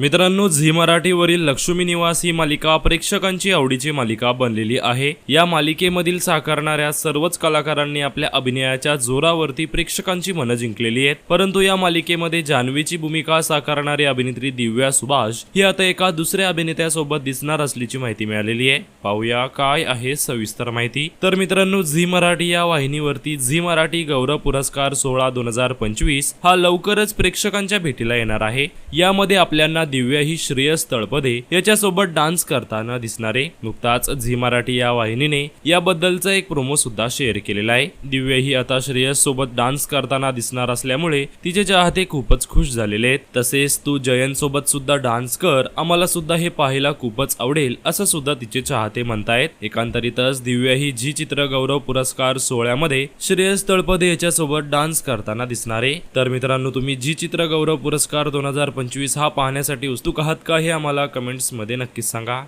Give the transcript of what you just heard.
मित्रांनो झी मराठीवरील लक्ष्मी निवास ही मालिका प्रेक्षकांची आवडीची मालिका बनलेली आहे. या मालिकेमधील साकारणाऱ्या सर्वच कलाकारांनी आपल्या अभिनयाच्या जोरावरती प्रेक्षकांची मनं जिंकलेली आहेत. परंतु या मालिकेमध्ये जान्हवीची भूमिका साकारणारी अभिनेत्री दिव्या सुभाष ही आता एका दुसऱ्या अभिनेत्यासोबत दिसणार असल्याची माहिती मिळालेली आहे. पाहूया काय आहे सविस्तर माहिती. तर मित्रांनो झी मराठी या वाहिनीवरती झी मराठी गौरव पुरस्कार सोहळा दोन हजार पंचवीस हा लवकरच प्रेक्षकांच्या भेटीला येणार आहे. यामध्ये आपल्याला दिव्या ही श्रेयस तळपदे याच्यासोबत डान्स करताना दिसणारे. नुकताच झी मराठी या वाहिनीने याबद्दलचा एक प्रोमो सुद्धा शेअर केलेला आहे. दिव्या ही आता श्रेयस सोबत डान्स करताना दिसणार असल्यामुळे तिचे चाहते खूपच खुश झालेले आहेत. तसेच तू जयंत सोबत सुद्धा डान्स कर आम्हाला सुद्धा हे पाहायला खूपच आवडेल असं सुद्धा तिचे चाहते म्हणतायत. एकांतरितच दिव्या ही झी चित्र गौरव पुरस्कार सोहळ्यामध्ये श्रेयस तळपदे याच्यासोबत डान्स करताना दिसणारे. तर मित्रांनो तुम्ही जी चित्र गौरव पुरस्कार दोन हजार पंचवीस हा पाहण्यासाठी उत्सुक आहात का हे आम्हाला कमेंट्समध्ये नक्कीच सांगा.